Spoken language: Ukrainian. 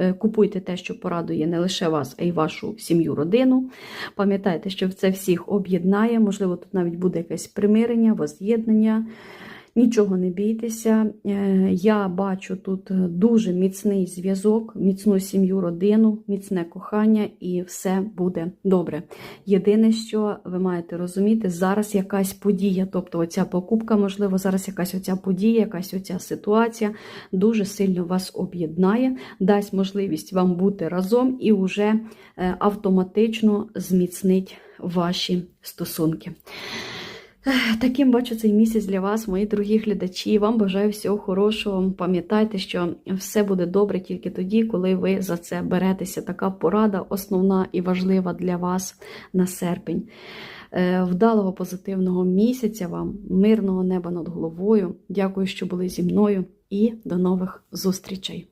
Е, Купуйте те, що порадує не лише вас, а й вашу сім'ю, родину. Пам'ятайте, що це всіх об'єднає. Можливо, тут навіть буде якесь примирення, воз'єднання. Нічого не бійтеся. Е, Я бачу тут дуже міцний зв'язок, міцну сім'ю, родину, міцне кохання, і все буде добре. Єдине, що ви маєте розуміти, зараз якась подія, тобто оця покупка, можливо, зараз якась оця подія, якась оця ситуація дуже сильно вас об'єднає, дасть можливість вам бути разом і вже е, автоматично зміцнить ваші стосунки. Таким бачу цей місяць для вас, мої дорогі глядачі. Вам бажаю всього хорошого. Пам'ятайте, що все буде добре тільки тоді, коли ви за це беретеся. Така порада основна і важлива для вас на серпень. Е, Вдалого позитивного місяця вам, мирного неба над головою. Дякую, що були зі мною, і до нових зустрічей!